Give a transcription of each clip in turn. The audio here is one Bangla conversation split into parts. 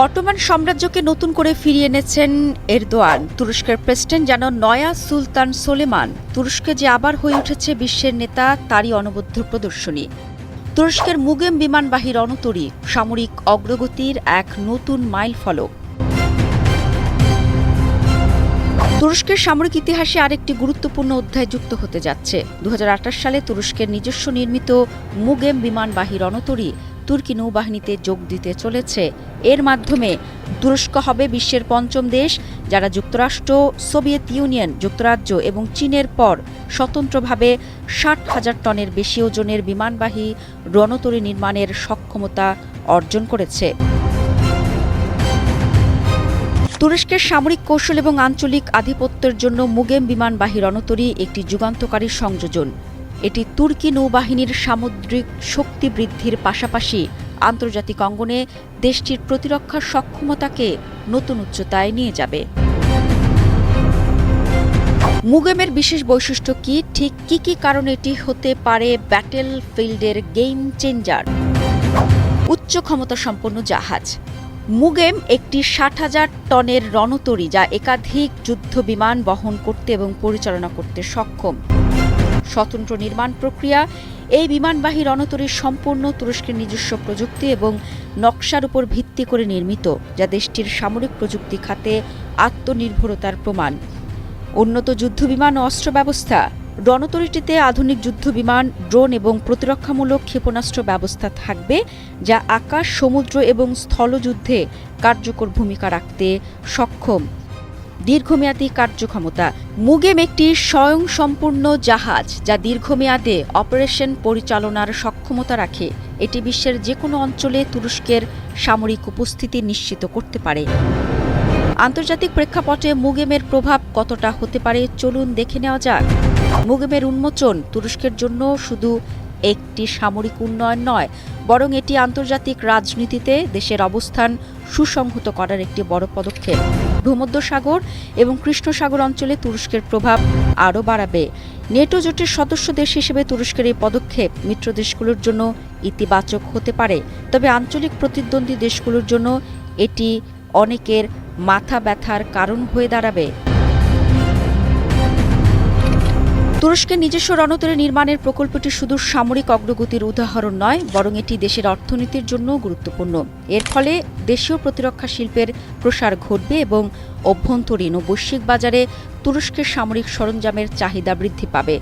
অটোমান সাম্রাজ্যকে নতুন করে ফিরিয়ে এনেছেন এরদোয়ান। তুরস্কের প্রেসিডেন্ট যেন নয়া সুলতান সোলেমান। তুরস্কে যে আবার হয়ে উঠেছে বিশ্বের নেতা, তারই অনবদ্য প্রদর্শনী। তুরস্কের মুগেম বিমানবাহী রণতরী সামরিক অগ্রগতির এক নতুন মাইল ফলক। তুরস্কের সামরিক ইতিহাসে আরেকটি গুরুত্বপূর্ণ অধ্যায় যুক্ত হতে যাচ্ছে। দু হাজার আঠাশ সালে তুরস্কের নিজস্ব নির্মিত মুগেম বিমানবাহী রণতরী তুর্কি নৌবাহিনীতে যোগ দিতে চলেছে। এর মাধ্যমে তুরস্ক হবে বিশ্বের পঞ্চম দেশ, যারা যুক্তরাষ্ট্র, সোভিয়েত ইউনিয়ন, যুক্তরাজ্য এবং চীনের পর স্বতন্ত্রভাবে ষাট হাজার টনের বেশি ওজনের বিমানবাহী রণতরী নির্মাণের সক্ষমতা অর্জন করেছে। তুরস্কের সামরিক কৌশল এবং আঞ্চলিক আধিপত্যের জন্য মুগেম বিমানবাহী রণতরী একটি যুগান্তকারী সংযোজন। এটি তুর্কি নৌবাহিনীর সামুদ্রিক শক্তি বৃদ্ধির পাশাপাশি আন্তর্জাতিক অঙ্গনে দেশটির প্রতিরক্ষা সক্ষমতাকে নতুন উচ্চতায় নিয়ে যাবে। মুগেমের বিশেষ বৈশিষ্ট্য কি? ঠিক কি কি কারণে এটি হতে পারে ব্যাটেল ফিল্ডের গেম চেঞ্জার? উচ্চ ক্ষমতা সম্পন্ন জাহাজ। মুগেম একটি ষাট হাজার টনের রণতরী যা একাধিক যুদ্ধ বিমান বহন করতে এবং পরিচালনা করতে সক্ষম। স্বতন্ত্র নির্মাণ প্রক্রিয়া, এই বিমানবাহী রণতরীর সম্পূর্ণ তুরস্কের নিজস্ব প্রযুক্তি এবং নকশার উপর ভিত্তি করে নির্মিত, যা দেশটির সামরিক প্রযুক্তি খাতে আত্মনির্ভরতার প্রমাণ। উন্নত যুদ্ধবিমান অস্ত্র ব্যবস্থা, রণতরীটিতে আধুনিক যুদ্ধবিমান ড্রোন এবং প্রতিরক্ষামূলক ক্ষেপণাস্ত্র ব্যবস্থা থাকবে, যা আকাশ, সমুদ্র এবং স্থলযুদ্ধে কার্যকর ভূমিকা রাখতে সক্ষম। দীর্ঘমেয়াদী কার্যক্ষমতা। মুগেম একটি স্বয়ংসম্পূর্ণ জাহাজ যা দীর্ঘমেয়াদে অপারেশন পরিচালনার সক্ষমতা রাখে। এটি বিশ্বের যে কোনো অঞ্চলে তুরস্কের সামরিক উপস্থিতি নিশ্চিত করতে পারে। আন্তর্জাতিক প্রেক্ষাপটে মুগেমের প্রভাব কতটা হতে পারে চলুন দেখে নেওয়া যাক। মুগেমের উন্মোচন তুরস্কের জন্য শুধু একটি সামরিক উন্নয়ন নয়, বরং এটি আন্তর্জাতিক রাজনীতিতে দেশের অবস্থান সুসংহত করার একটি বড় পদক্ষেপ। ভূমধ্য সাগর এবং কৃষ্ণসাগর অঞ্চলে তুরস্কের প্রভাব আরও বাড়াবে। নেটো জোটের সদস্য দেশ হিসেবে তুরস্কের এই পদক্ষেপ মিত্র দেশগুলোর জন্য ইতিবাচক হতে পারে। তবে আঞ্চলিক প্রতিদ্বন্দ্বী দেশগুলোর জন্য এটি অনেকের মাথা ব্যথার কারণ হয়ে দাঁড়াবে। তুরস্কের নিজস্ব রণতরী নির্মাণের প্রকল্পটি শুধু সামরিক অগ্রগতির উদাহরণ নয়, বরং এটি দেশের অর্থনীতির জন্য গুরুত্বপূর্ণ। এর ফলে দেশীয় প্রতিরক্ষা শিল্পের প্রসার ঘটবে এবং অভ্যন্তরীণ ও বৈশ্বিক বাজারে তুরস্কের সামরিক সরঞ্জামের চাহিদা বৃদ্ধি পাবে।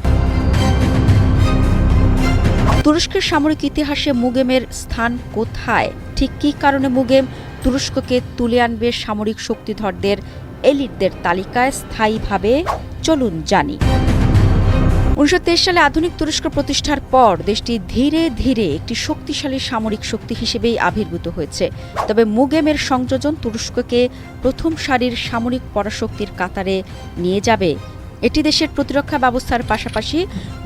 তুরস্কের সামরিক ইতিহাসে মুগেমের স্থান কোথায়? ঠিক কী কারণে মুগেম তুরস্ককে তুলে আনবে সামরিক শক্তিধরদের, এলিটদের তালিকায় স্থায়ীভাবে? চলুন জানি। উনিশশো সালে আধুনিক তুরস্ক প্রতিষ্ঠার পর দেশটি ধীরে ধীরে একটি শক্তিশালী সামরিক শক্তি হিসেবেই আবির্ভূত হয়েছে। তবে মুগেমের সংযোজন তুরস্ককে প্রথম সারির সামরিক পরাশক্তির কাতারে নিয়ে যাবে। এটি দেশের প্রতিরক্ষা ব্যবস্থার পাশাপাশি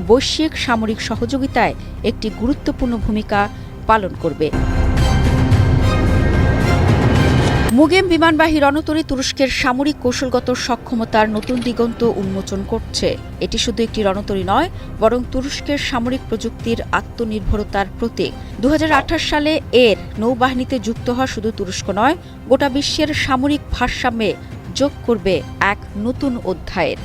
বৈশ্বিক সামরিক সহযোগিতায় একটি গুরুত্বপূর্ণ ভূমিকা পালন করবে। মুগেম বিমানবাহী রণতরী তুরস্কের সামরিক কৌশলগত সক্ষমতার নতুন দিগন্ত উন্মোচন করছে। এটি শুধু একটি রণতরী নয়, বরং তুরস্কের সামরিক প্রযুক্তির আত্মনির্ভরতার প্রতীক। দু হাজার আঠাশ সালে এর নৌবাহিনীতে যুক্ত হওয়া শুধু তুরস্ক নয়, গোটা বিশ্বের সামরিক ভারসাম্যে যোগ করবে এক নতুন অধ্যায়ের।